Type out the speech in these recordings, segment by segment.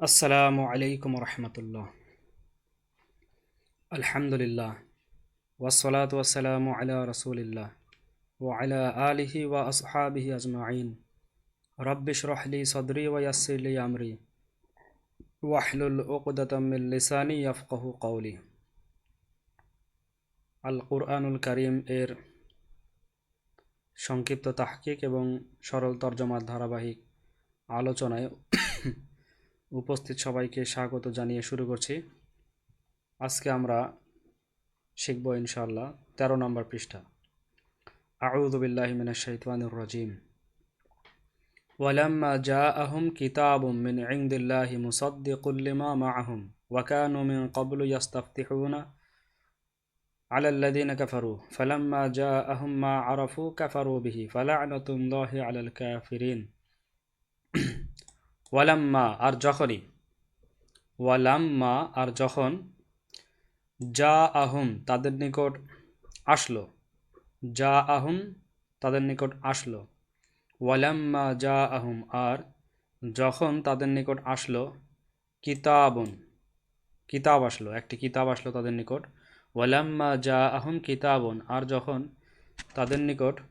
আসসালামু আলাইকুম রহমতুল্লাহ আলহামদুলিল্লাহ ওয়াসলাত ওয়াসালামু আলা রসুলিল্লাহ ও আলা আলিহি ওয়া আসহাবিহি আজমাইন রব্বিশ রহলি সদরি ওয়াসিলি আমরি ওয়াহলুল উকদাতাম মিন লিসানি ইয়াফকাহু কওলি আল কুরআনুল করিম এর সংক্ষিপ্ত তাহকিক এবং সরল তর্জমার ধারাবাহিক আলোচনায় উপস্থিত সবাইকে স্বাগত জানিয়ে শুরু করছি আজকে আমরা শিখব ইনশাআল্লাহ তেরো নম্বর পৃষ্ঠা আউদুবিল্লাহ মিনাশ শাইতানির রাজিম ولما جاءهم كتاب من عند الله مصدق لما معهم وكانوا من قبل يستفتحون على الذين كفروا فلما جاءهم ما عرفوا كفروا به فلعنة الله على الكافرين ওয়ালাম্মা, আর যখনই। ওয়ালাম্মা, আর যখন যা আহম তাদের নিকট আসলো। যা আহম তাদের নিকট আসলো। ওয়ালাম্মা যা আহম আর যখন তাদের নিকট আসলো, কিতাবন, কিতাব আসলো, একটি কিতাব আসলো তাদের নিকট। ওয়ালাম্মা যা আহম কিতাবন, আর যখন তাদের নিকট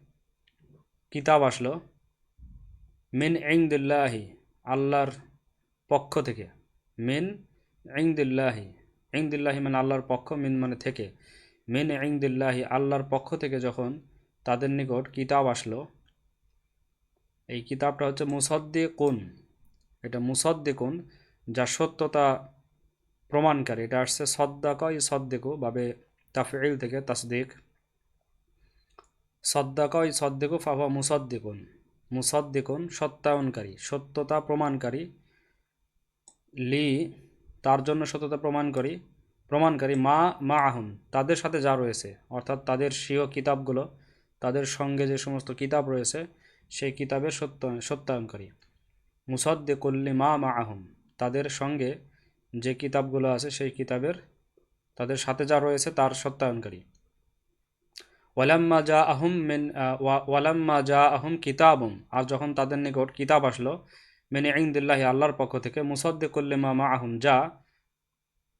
কিতাব আসলো, মিন ইংদিল্লাহি আল্লাহর পক্ষ থেকে। মিন ইংদিল্লাহি ইংদিল্লাহি মানে আল্লাহর পক্ষ, মিন মানে থেকে। মিন ইংদিল্লাহি আল্লাহর পক্ষ থেকে যখন তাদের নিকট কিতাব আসলো, এই কিতাবটা হচ্ছে মুসদ্দে কোন এটা মুসদ্দে কোন যা সত্যতা প্রমাণকারী। এটা আসছে সদ্দাকই সদ্দেকো ভাবে তাফিল থেকে তাসদিক। সদ্দাকই সদ্দেকো ফাফা মুসদ্দিকুন। মুসদ্দিকুন সত্যায়নকারী, সত্যতা প্রমাণকারী, লি তার জন্য সত্যতা প্রমাণকারী প্রমাণকারী মা মা আহম তাদের সাথে যা রয়েছে, অর্থাৎ তাদের স্বীয় কিতাবগুলো, তাদের সঙ্গে যে সমস্ত কিতাব রয়েছে, সেই কিতাবের সত্য, সত্যায়নকারী। মুসদ্দে কল্লি মা মা আহম তাদের সঙ্গে যে কিতাবগুলো আছে, সেই কিতাবের, তাদের সাথে যা রয়েছে, তার সত্যায়নকারী। ওয়ালাম্মা যা আহম মেন ওয়ালাম্মা যা আহম কিতাবম। আর যখন তাদের নিকট কিতাব আসলো, মেনে ইংদিল্লাহি আল্লাহর পক্ষ থেকে মুসদ্দে করলে মা মা আহম যা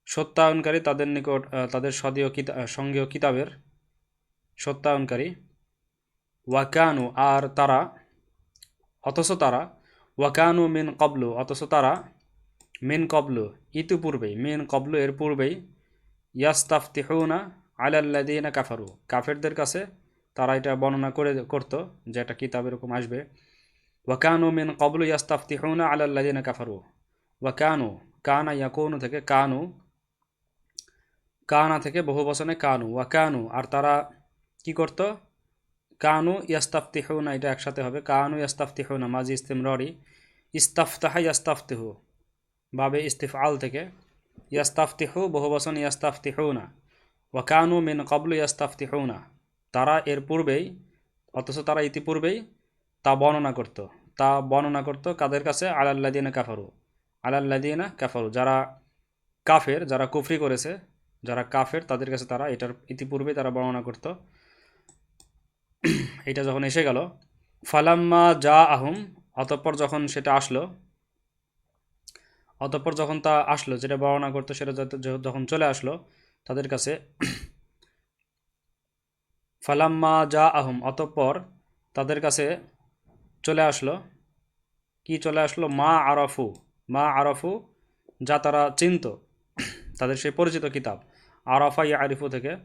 সত্যায়নকারী তাদের নিকট তাদের সদীয় কিতা সঙ্গীয় কিতাবের সত্যায়নকারী। ওয়াকানু, আর তারা, অথচ তারা, ওয়াকানু মিন কবলু, অথচ তারা মিন কবলু, ইতিপূর্বেই, মিন কবলু এর পূর্বেই, ইয়াস্তাফতিহুনা আলাল্লাদিনা কাফারু, কাফেরদের কাছে তারা এটা বর্ণনা করে, করতো যে একটা কিতাব এরকম আসবে। ওয়াকানু মিন কবলু ইয়াস্তাফতিহুনা আলাল্লাদিনা কাফারু। ওয়াকানু কানা ইয়াকুনু থেকে কানু, কানা থেকে বহু বচনে কানু। ওয়াকানু আর তারা কি করত? কানু ইয়াস্তাফতিহুনা, এটা একসাথে হবে। কানু ইয়াস্তাফতিহুনা মাজি ইস্তিমরি ইস্তাফতাহা ইয়াস্তাফতিহু, বাবে ইস্তিফ আল থেকে। ইয়াস্তাফতিহু, বহু বচন ইয়াস্তাফতিহুনা। ওয়াকানু মিন কবলু ইয়াস্তাফতিহুনা তারা এর পূর্বেই, অথচ তারা ইতিপূর্বেই তা বর্ণনা করত। তা বর্ণনা করত কাদের কাছে? আলাল্লাদিনা কাফারু। আলাল্লাদিনা কাফারু। যারা কাফের, যারা কুফরি করেছে, যারা কাফের, তাদের কাছে তারা এটার ইতিপূর্বে তারা বর্ণনা করত। এটা যখন এসে গেল, ফালাম্মা যা আহম অতঃপর যখন সেটা আসলো, অতঃপর যখন তা আসলো, যেটা বর্ণনা করতো সেটা যখন চলে আসলো তাদের কাছে, ফালাম্মা যা আহম অতঃপর তাদের কাছে চলে আসলো। কি চলে আসলো? মা আরফু মা আরফু, যা তারা চিনত, তাদের সেই পরিচিত কিতাব। আরফা ইয়া আরিফু থেকে,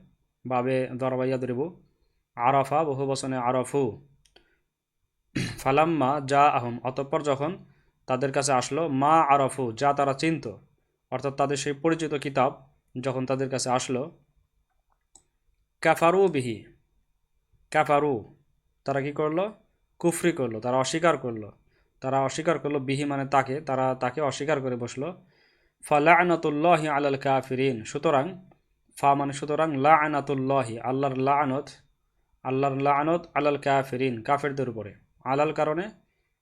বাবে দরবাইয়া দরিবু আরফা বহু বসনে আরফু। ফালাম্মা যা আহম অতঃপর যখন তাদের কাছে আসলো, মা আরফু, যা তারা চিনত, অর্থাৎ তাদের সেই পরিচিত কিতাব যখন তাদের কাছে আসলো, কাফারু বিহি। কাফারু। তারা কি করল? কুফরি করল, তারা অস্বীকার করল। তারা অস্বীকার করল বিহি মানে তাকে, তারা তাকে অস্বীকার করে বসল, ফালানতুল্লাহি আলাল কাফিরিন। সুতরাং, ফা মানে সুতরাং লা আল্লাহর লাআনত আল্লাহর লাআনত আলাল কাফিরিন, কাফেরদের উপরে। আলাল কারণে?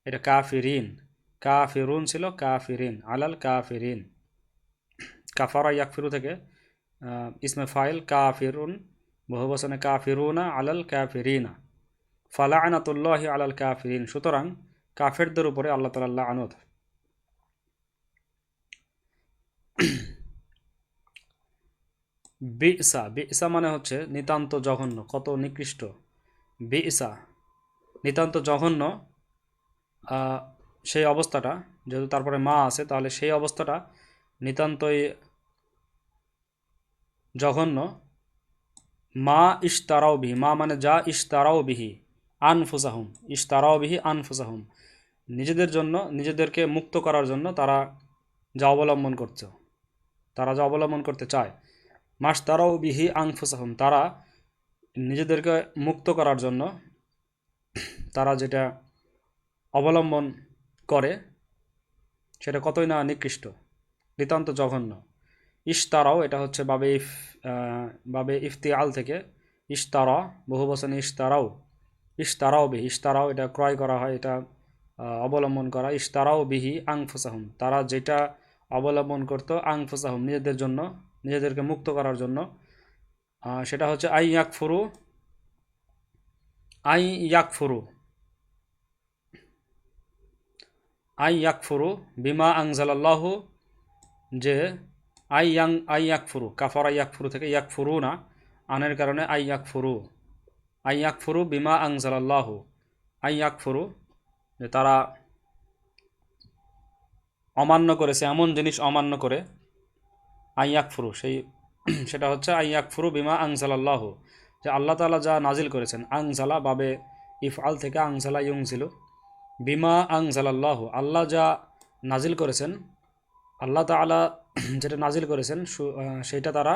এটা কাফিরিন। কাফিরুন ছিল কাফিরিন, আলাল কাফিরিন। কাফারা ইয়াকফিরু থেকে ইসমে ফাইল কাফিরুন বহুবচনে কাফিরুনা আলাল কাফিরিনা ফালা আনাতুল্লাহি আলাল কাফিরিন সুতরাং কাফেরদের উপরে আল্লাহ তাল্লাহ আনত বি ইসা বি ইসা মানে হচ্ছে নিতান্ত জঘন্য, কত নিকৃষ্ট. বি ইসা নিতান্ত জঘন্য. সেই অবস্থাটা, যেহেতু তারপরে মা আছে, তাহলে সেই অবস্থাটা নিতান্তই জঘন্য। মা ইশতারাও বিহি, মা মানে যা ইশতারাও বিহি, আনফুসাহুম ইশতারাও বিহি, আনফুসাহুম। নিজেদের জন্য, নিজেদেরকে মুক্ত করার জন্য তারা যা অবলম্বন করছে, তারা যা অবলম্বন করতে চায়। মাস তারাও বিহি আনফুসাহুম, তারা নিজেদেরকে মুক্ত করার জন্য তারা যেটা অবলম্বন করে, সেটা কতই না নিকৃষ্ট, নিতান্ত জঘন্য। ইশতারাও, এটা হচ্ছে বাবে ইফ বাবে ইফতি আল থেকে ইশতারা, বহু বচনে ইশতারাও ইশতারাও বিহি, ইশতারাও এটা ক্রয় করা হয়, এটা অবলম্বন করা, ইশতারাও বিহি আংফুসাহুম, তারা যেটা অবলম্বন করতো আংফুসাহুম, নিজেদের জন্য, নিজেদেরকে মুক্ত করার জন্য সেটা হচ্ছে আই ইয়াকফুরু আই ইয়াকফুরু আই ইয়াকফুরু বিমা আংজালাল্লাহু, যে আই ইয়াং, আই ইয়াকফুরু, কাফারা ইয়াকফুরু থেকে ইয়াক ফুরু না আনের কারণে আই ইয়াক ফুরু আই ইয়াক ফুরু বিমা আংজালাল্লাহু। আই ইয়াক ফুরু যে তারা অমান্য করেছে, এমন জিনিস অমান্য করে, আই ইয়াক ফুরু সেই সেটা হচ্ছে আই ইয়াক ফুরু বিমা আংজালাল্লাহু। যে আল্লাহ তাআলা যা নাজিল করেছেন, আংজালা বাবে ইফআল থেকে আংজালা ছিল বিমা আংজালাল্লাহু, আল্লাহ যা নাজিল করেছেন, আল্লাহ তাআলা যেটা নাজিল করেছেন সেটা তারা,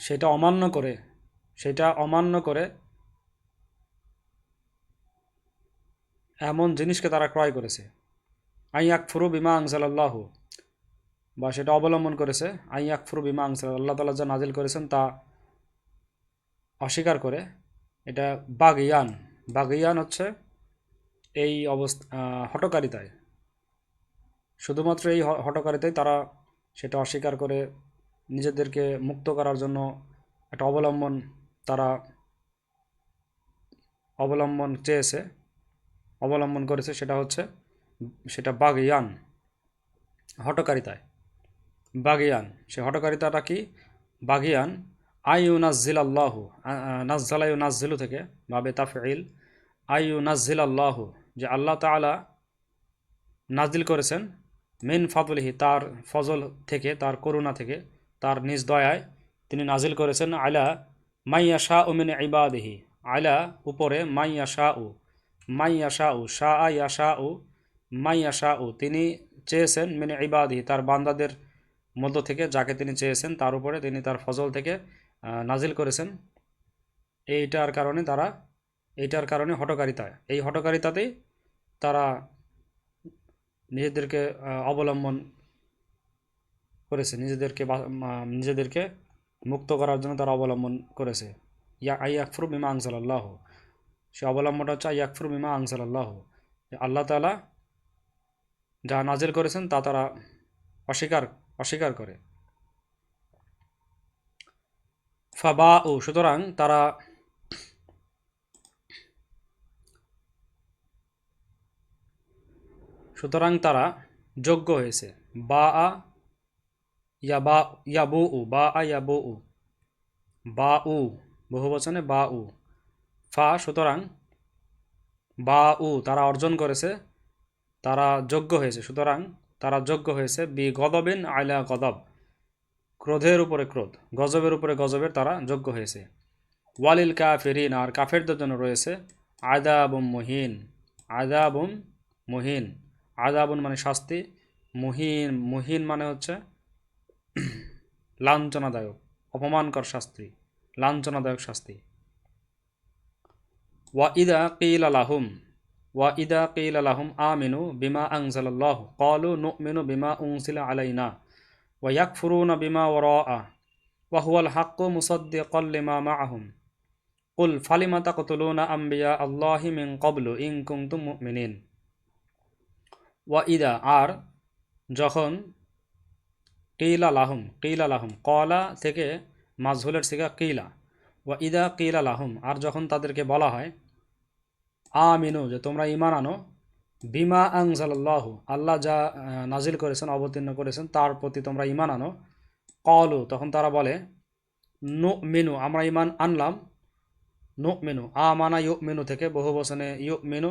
সেটা অমান্য করে, সেটা অমান্য করে এমন জিনিসকে তারা ক্রয় করেছে। আই আকফুরু বিমা আংসালাল্লাহু বা সেটা অবলম্বন করেছে আই আকফুরু বিমা আংসাল আল্লাহ তালা যা নাজিল করেছেন তা অস্বীকার করে, এটা বাগিয়ান বাগিয়ান হচ্ছে এই অবস্থা হটকারিতায়, শুধুমাত্র এই হটকারিতায় তারা সেটা অস্বীকার করে নিজেদেরকে মুক্ত করার জন্য একটা অবলম্বন তারা অবলম্বন চেয়েছে, অবলম্বন করেছে, সেটা হচ্ছে, সেটা বাগিয়ান হটকারিতায় বাগিয়ান, সে হটকারিতাটা কি? বাগিয়ান আইউ নাজিল আল্লাহ নাজ্জালাইউ নাজিলু থেকে বাবে তাফিল আইউ নাজিল আল্লাহ যে আল্লাহ তাআলা নাজিল করেছেন মিন ফাদলিহি, তার ফজল থেকে, তার করুণা থেকে, তার নিজ দয়ায় তিনি নাজিল করেছেন, আলা মাইয়া শাহ উমিন ইবাদিহি, আলা উপরে মাইয়া শাহ উ মাইয়া শাহ উ শাহ আইয়া শাহ উ মাইয়া শাহ উ তিনি চেয়েছেন মিন ইবাদিহি, তার বান্দাদের মধ্য থেকে যাকে তিনি চেয়েছেন, তার উপরে তিনি তার ফজল থেকে নাজিল করেছেন। এইটার কারণে তারা, এইটার কারণে হটকারিতা এই হটকারিতাতেই তারা নিজেদেরকে অবলম্বন করেছে। নিজেদেরকে নিজেদেরকে মুক্ত করার জন্য তারা অবলম্বন করেছে। ইয়া আই আকফরু বিমা আংসাল আল্লাহ সে অবলম্বনটা হচ্ছে আই আকফরু বিমা আংসাল আল্লাহ আল্লাহ তালা যা নাজিল করেছেন তা তারা অস্বীকার অস্বীকার করে। ফাবা ও সুতরাং তারা সুতরাং তারা যোগ্য হয়েছে। বা আ ইয়া বা ইয়াবু উ, বা আ ইয়াবু উ। বা উ, বহু বচনে বা উ। ফা সুতরাং বা উ তারা অর্জন করেছে, তারা যোগ্য হয়েছে। সুতরাং তারা যোগ্য হয়েছে বি গদবিন আইলা গদব। ক্রোধের উপরে ক্রোধ, গজবের উপরে গজবের তারা যোগ্য হয়েছে। ওয়ালিল কাফেরিন, আর কাফেরদের জন্য রয়েছে আদাবুম মুহিন আদাবুম মুহিন। আদাবুন মানে শাস্তি, মুহিন মুহিন মানে হচ্ছে লাঞ্ছনাদায়ক, অপমানকর শাস্তি, লাঞ্ছনাদায়ক শাস্তি। ওয়া ইদা কিল আলাহুম ওয়া ইদা কিল আলাহুম আমিনু বিমা আংজালাল্লাহ ক্বালু নুমিনু বিমা উনজিলা আলাইনা, ওয়া ইয়াকফুরুনা বিমা ওয়ারাআ ওয়া হুয়াল হাক্কু মুসাদ্দিকাল মা মাআহুম। কুল ফালিমা তাকতুলুনা আম্বিয়া আল্লাহি মিন ক্বাবলু ইন কুনতুম মুমিনিন। ওয়া ইদা আর যখন কিলা লাহুম কিলা লাহুম, কলা থেকে মাজহুলের সিগা কিলা ওয়া ইদা কিলা লাহুম, আর যখন তাদেরকে বলা হয় আ আমিনু, যে তোমরা ইমান আনো, বিমা আংজাল্লাহ আল্লাহ যা নাজিল করেছেন, অবতীর্ণ করেছেন, তার প্রতি তোমরা ইমান আনো, কলু, তখন তারা বলে নো মেনু আমরা ইমান আনলাম নো মেনু আ মানা ইউ মেনু থেকে বহু বচনে ইউ মেনু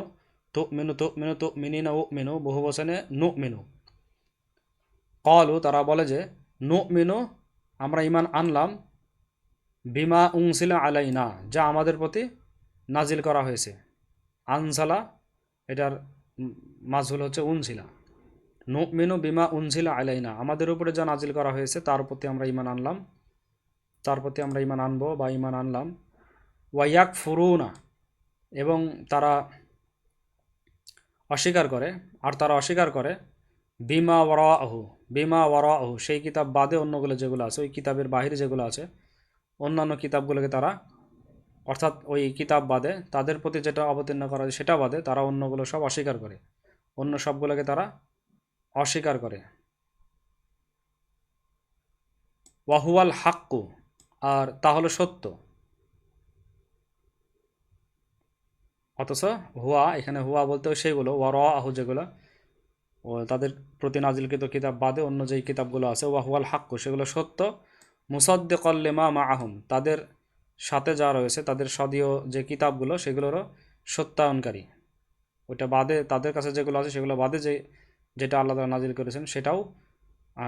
তো মেনু তো মেনু তো মিনিনা ও মেনু বহু বচনে নো মেনু কলু তারা বলে যে নো মেনু আমরা ইমান আনলাম বিমা উংসিলা আলাইনা যা আমাদের প্রতি নাজিল করা হয়েছে আনসালা এটার মাজহুল হচ্ছে উনসিলা নো মেনু বিমা উনসিলা আলাইনা আমাদের উপরে যা নাজিল করা হয়েছে তার প্রতি আমরা ইমান আনলাম তার প্রতি আমরা ইমান আনব বা ইমান আনলাম ওয়াইয়াক ফুরুনা এবং তারা অস্বীকার করে, আর তারা অস্বীকার করে, বিমা ওয়ারা আহু বিমা ওয়ারা আহু সেই কিতাব বাদে অন্যগুলো যেগুলো আছে, ওই কিতাবের বাহিরে যেগুলো আছে, অন্যান্য কিতাবগুলোকে তারা, অর্থাৎ ওই কিতাব বাদে, তাদের প্রতি যেটা অবতীর্ণ করা হয় সেটা বাদে তারা অন্যগুলো সব অস্বীকার করে, অন্য সবগুলোকে তারা অস্বীকার করে। ওয়াহুয়াল হাক্কু, আর তা হলো সত্য। অথচ হুয়া, এখানে হুয়া বলতেও সেইগুলো ওয়া র আহু যেগুলো, ও তাদের প্রতি নাজিলকৃত কিতাব বাদে অন্য যেই কিতাবগুলো আছে, ওয়া হুয়াল হাক্কু, সেগুলো সত্য। মুসদ্দে কল্লেমা মা আহম তাদের সাথে যা রয়েছে, তাদের সদীয় যে কিতাবগুলো, সেগুলোরও সত্যায়নকারী। ওইটা বাদে তাদের কাছে যেগুলো আছে, সেগুলো বাদে যে, যেটা আল্লাহ তাআলা নাজিল করেছেন, সেটাও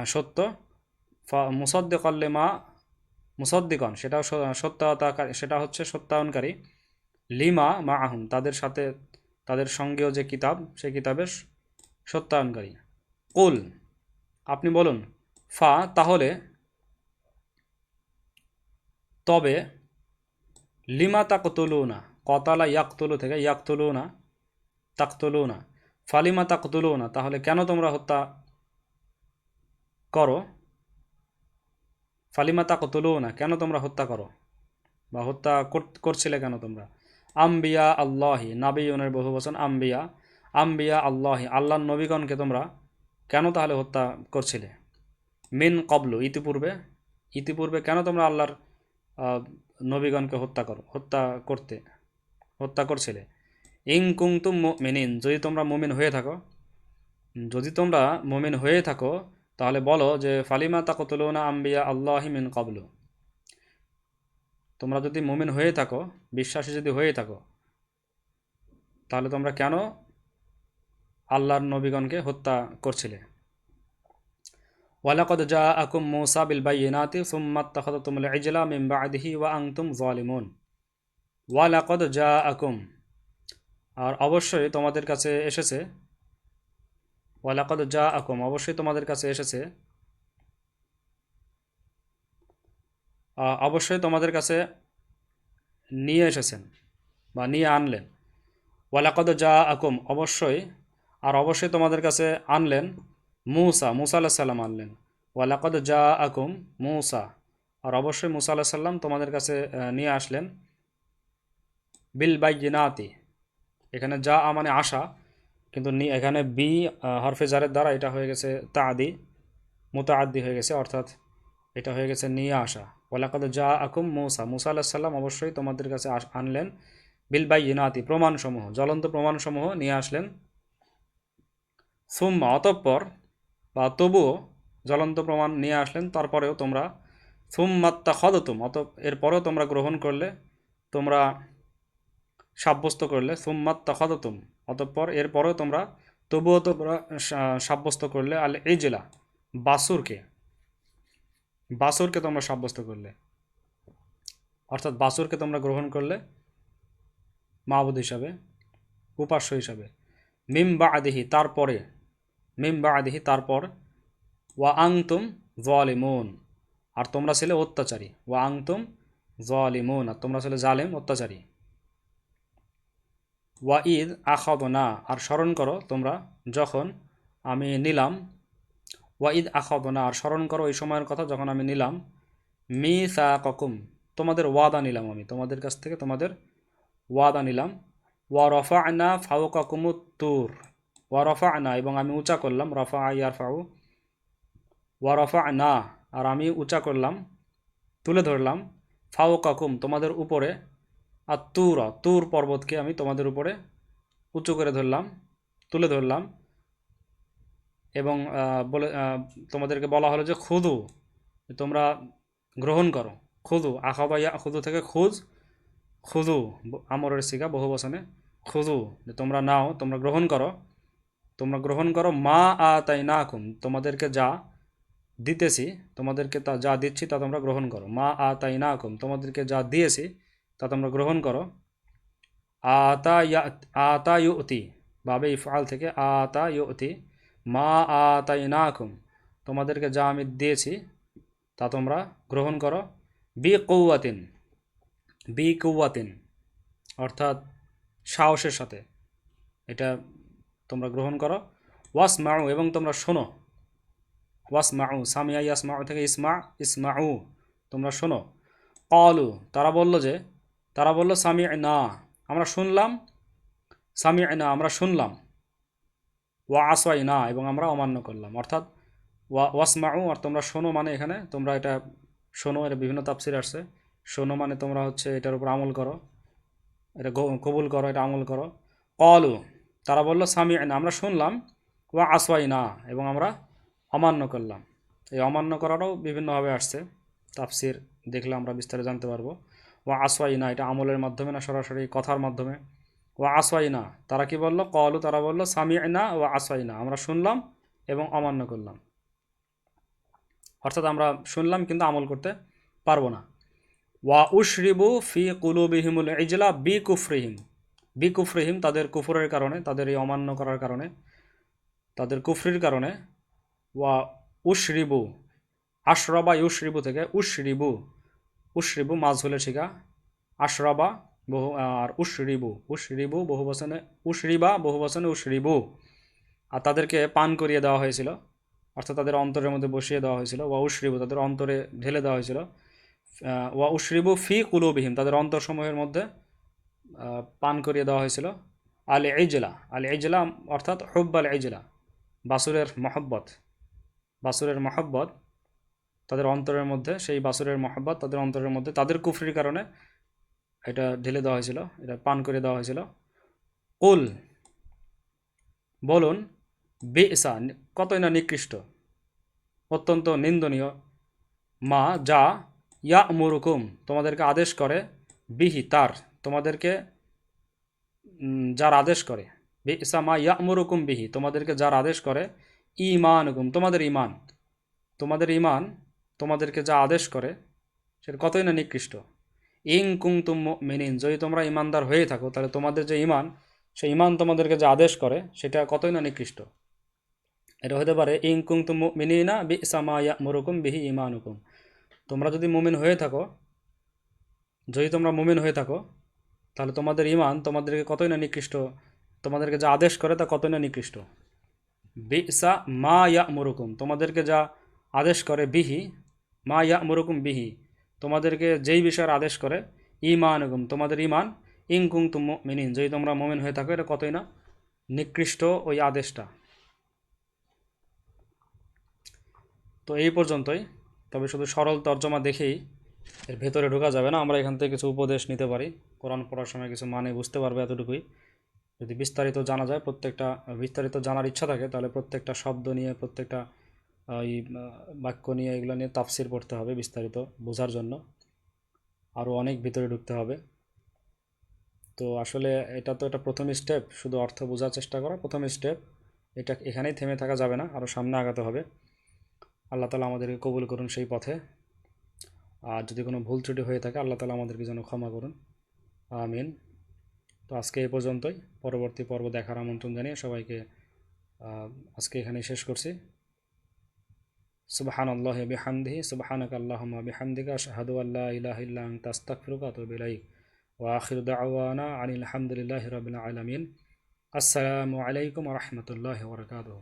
সত্য। মুসদ্দে কল্লেমা মুসদ্দিকন, সেটাও স- সত্যায়তাকারী সেটা হচ্ছে সত্যায়নকারী। লিমা মা আহম তাদের সাথে, তাদের সঙ্গেও যে কিতাব সেই কিতাবের স- সত্যায়নকারী। কুল, আপনি বলুন, ফা, তাহলে তবে লিমা তাকতুলু না কতালা ইয়াকতুলু থেকে ইয়াকতুলু না তাকতুলু না ফালিমা তাকতুলু না তাহলে কেন তোমরা হত্যা করো? ফালিমা তাকতুলু না কেন তোমরা হত্যা করো? বা হত্যা কর- করছিলে কেন তোমরা? আম্বিয়া আল্লাহি, নাবিয়নের বহু বচন আম্বিয়া আম্বিয়া আল্লাহি, আল্লাহর নবীগণকে তোমরা কেন তাহলে হত্যা করছিলে? মিন কবলু, ইতিপূর্বে ইতিপূর্বে কেন তোমরা আল্লাহর নবীগণকে হত্যা করো, হত্যা করতে, হত্যা করছিলে? ইং কুংতুম মেনিন যদি তোমরা মুমিন হয়ে থাকো, যদি তোমরা মুমিন হয়ে থাকো, তাহলে বলো যে, ফালিমা তাকতুলুনা আম্বিয়া আল্লাহি মিন কবলু? তোমরা যদি মুমিন হয়ে থাকো, বিশ্বাসী যদি হয়ে থাকো, তাহলে তোমরা কেন আল্লাহর নবীগণকে হত্যা করছিলে? ওয়ালাকদ জা আকুম মৌসা বিল বাইনাতি সুম্মাত তাখাতুমুল ইজলা মিন বাদিহি ওয়া আনতুম জালিমুন ওয়ালাকদ জা আকুম আর অবশ্যই তোমাদের কাছে এসেছে, ওয়ালাকদ জা আকুম অবশ্যই তোমাদের কাছে এসেছে আহ, অবশ্যই তোমাদের কাছে নিয়ে এসেছেন বা নিয়ে আনলেন। ওয়ালাকদ যা আকুম অবশ্যই। আর অবশ্যই তোমাদের কাছে আনলেন মূসা, মুসা আল্লাহ সাল্লাম আনলেন। ওয়ালাকদ যা আকুম মূসা। আর অবশ্যই মুসা আল্লাহ সাল্লাম তোমাদের কাছে নিয়ে আসলেন বিল বাইনাতি। এখানে যা মানে আশা, কিন্তু এখানে বি হরফে জারের দ্বারা এটা হয়ে গেছে তা আদি তাদি মুতাআদ্দি হয়ে গেছে, অর্থাৎ এটা হয়ে গেছে নিয়ে আসা। ওয়ালাকাদ যা আকুম মৌসা, মুসা আল্লাহ সাল্লাম অবশ্যই তোমাদের কাছে আনলেন বিল বাইনাতি প্রমাণসমূহ, জ্বলন্ত প্রমাণসমূহ নিয়ে আসলেন। সুম্মা, অতঃপর, বা তবুও জ্বলন্ত প্রমাণ নিয়ে আসলেন, তারপরেও তোমরা সুম্মাত্তা খদতুম অত, এরপরেও তোমরা গ্রহণ করলে, তোমরা সাব্যস্ত করলে সুম্মাত্তা খদতুম অতঃপর এরপরেও তোমরা তবুও তোমরা সাব্যস্ত করলে আল ইজলা বাসুরকে। বাসুরকে তোমরা সাব্যস্ত করলে। অর্থাৎ বাসুরকে তোমরা গ্রহণ করলে মাহবুদ হিসাবে, উপাস্য হিসাবে। মিম বা আদিহি তারপরে, মিম বা আদিহি তারপর, ওয়া আংতুম জলিমুন। আর তোমরা ছিলে অত্যাচারী। ওয়া আংতুম জলিমুন। আর তোমরা ছিলে জালেম, অত্যাচারী। ওয়া ঈদ আখাদ না আর স্মরণ করো তোমরা, যখন আমি নিলাম ওয়া ঈদ আখাদ না আর স্মরণ করো ওই সময়ের কথা যখন আমি নিলাম মি সা ককুম তোমাদের ওয়াদা নিলাম আমি, তোমাদের কাছ থেকে তোমাদের ওয়াদা নিলাম। ওয়া রফা আনা ফাউ কাকুমু তুর, ওয়া রফা আনা এবং আমি উঁচা করলাম রফা আইয়ার ফাউ ওয়া রফা না আর আমি উঁচা করলাম, তুলে ধরলাম ফাও কাকুম তোমাদের উপরে আর তুর তুর পর্বতকে আমি তোমাদের উপরে উঁচু করে ধরলাম, তুলে ধরলাম এবং বলে তোমাদেরকে বলা হলো যে খুদু তোমরা গ্রহণ করো। খুদু আখাবা ইয়া, খুদু থেকে খুজ, খুদু, আমরের সিগা বহু বসনে খুদু তোমরা নাও, তোমরা গ্রহণ করো। তোমরা গ্রহণ করো মা আ তাই না কুম তোমাদেরকে যা দিতেছি, তোমাদেরকে তা যা দিচ্ছি তা তোমরা গ্রহণ করো। মা আ তাই না কুম তোমাদেরকে যা দিয়েছি তা তোমরা গ্রহণ করো। আতা ইয়া, আতা ইউতি, বাবে ইফআল থেকে আতা ইউতি মা আতাই না কুম তোমাদেরকে যা আমি দিয়েছি, তা তোমরা গ্রহণ করো। বি কৌয়াতিন বি কৌয়াতিন অর্থাৎ সাহসের সাথে। এটা তোমরা গ্রহণ করো। ওয়াস মাউ এবং তোমরা শোনো। ওয়াস মাউ সামিয়া ইয়াস মাউ থেকে ইসমা, ইসমাউ, তোমরা শোনো। কলু তারা বলল যে, তারা বলল সামি না আমরা শুনলাম। সামি না আমরা শুনলাম। ওয়া আসওয়াই না এবং আমরা অমান্য করলাম। অর্থাৎ ওয়া, ওয়াসমাউ, আর তোমরা শোনো মানে এখানে, তোমরা এটা শোনো, এটা বিভিন্ন তাপসির আসছে। শোনো মানে তোমরা হচ্ছে এটার উপর আমল করো, এটা কবুল করো, এটা আমল করো। কলু তারা বলল সামি না আমরা শুনলাম ওয়া আসওয়াই না এবং আমরা অমান্য করলাম। এই অমান্য করারও বিভিন্নভাবে আসছে। তাফসির দেখলে আমরা বিস্তারে জানতে পারব। ওয়া আসওয়াই না এটা আমলের মাধ্যমে না সরাসরি কথার মাধ্যমে? ও আসওয়াই না তারা কি বলল? কলু, তারা বলল সামি না ও আসওয়াই না আমরা শুনলাম এবং অমান্য করলাম। অর্থাৎ আমরা শুনলাম কিন্তু আমল করতে পারব না। ওয়া উশরিবু ফি কুলুবিহিমুল ইজলা বি কুফরিহিম বি কুফরিহিম তাদের কুফরের কারণে, তাদের এই অমান্য করার কারণে, তাদের কুফরির কারণে ওয়া উশরিবু, আশরবা ইউশরিবু থেকে উশরিবু উশরিবু মাছ হলে শিখা, আশরবা বহু আর উশরিবু উশরিবু বহু বচনে উশরিবা বহু বচনে উশরিবু। আর তাদেরকে পান করিয়ে দেওয়া হয়েছিল। অর্থাৎ তাদের অন্তরের মধ্যে বসিয়ে দেওয়া হয়েছিল। ওয়া উশরিবু, তাদের অন্তরে ঢেলে দেওয়া হয়েছিল। ওয়া উশরিবু ফি কুলুবিহিম, তাদের অন্তরসমূহের মধ্যে পান করিয়ে দেওয়া হয়েছিল। আল ইজলা আল ইজলা অর্থাৎ হুব আল ইজলা, বাসুরের মহব্বত। বাসুরের মহব্বত, তাদের অন্তরের মধ্যে, সেই বাসুরের মহব্বত তাদের অন্তরের মধ্যে, তাদের কুফরির কারণে এটা ঢেলে দেওয়া হয়েছিল, এটা পান করে দেওয়া হয়েছিল। কুল, বলুন বেসা কতই না নিকৃষ্ট, অত্যন্ত নিন্দনীয়। মা, যা ইয়া মুরুকুম তোমাদেরকে আদেশ করে, বিহি, তার, তোমাদেরকে যার আদেশ করে। বেসা মা ইয়া মুরুকুম বিহি, তোমাদেরকে যার আদেশ করে ইমান ইমানুকুম তোমাদের ইমান তোমাদের ইমান তোমাদেরকে যা আদেশ করে, সেটা কতই না নিকৃষ্ট। ইং কুং তুম মেনিন যদি তোমরা ইমানদার হয়ে থাকো, তাহলে তোমাদের যে ইমান, সেই ইমান তোমাদেরকে যে আদেশ করে, সেটা কতই না নিকৃষ্ট। এটা হতে পারে, ইং কুং তুম মিনিনা বি সামা ইয়া মুরুকুম বিহি ইমানুকুম। তোমরা যদি মুমিন হয়ে থাকো, যদি তোমরা মুমিন হয়ে থাকো, তাহলে তোমাদের ইমান তোমাদেরকে কতই না নিকৃষ্ট, তোমাদেরকে যা আদেশ করে তা কতই না নিকৃষ্ট। বি বিসা মা ইয়া মুরুকুম। তোমাদেরকে যা আদেশ করে বিহি, মা ইয়া মুরুকুম বিহি। তোমাদেরকে যেই বিষয়ের আদেশ করে ইমান হুকুম তোমাদের ইমান ইংকুং তুম মিনিন যদি তোমরা মোমেন হয়ে থাকো, এটা কতই না? নিকৃষ্ট ওই আদেশটা। তো এই পর্যন্তই। তবে শুধু সরল তর্জমা দেখেই এর ভেতরে ঢোকা যাবে না, আমরা এখান থেকে কিছু উপদেশ নিতে পারি। কোরআন পড়ার সময় কিছু মানে বুঝতে পারবে এতটুকুই। যদি বিস্তারিত জানা যায়, প্রত্যেকটা, বিস্তারিত জানার ইচ্ছা থাকে, তাহলে প্রত্যেকটা শব্দ নিয়ে, প্রত্যেকটা এই বাক্য নিয়ে এগুলো নিয়ে তাফসির পড়তে হবে বিস্তারিত বোঝার জন্য। আরও অনেক ভিতরে ঢুকতে হবে। তো আসলে এটা তো এটা প্রথম স্টেপ শুধু অর্থ বোঝার চেষ্টা করা প্রথম স্টেপ এটা এখানেই থেমে থাকা যাবে না আরও সামনে আগাতে হবে। আল্লাহ তালা আমাদেরকে কবুল করুন সেই পথে। আর যদি কোনো ভুল ত্রুটি হয়ে থাকে, আল্লাহ তালা আমাদেরকে যেন ক্ষমা করুন। আমিন। তো আজকে এ পর্যন্তই। পরবর্তী পর্ব দেখার আমন্ত্রণ জানিয়ে সবাইকে আজকে এখানেই শেষ করছি। سبحان الله بحمده سبحانك اللهم بحمدك أشهد أن لا إله إلا أنت أستغفرك وأتوب إليك. وآخر دعوانا عن الحمد لله رب العالمين. السلام عليكم ورحمة الله وبركاته.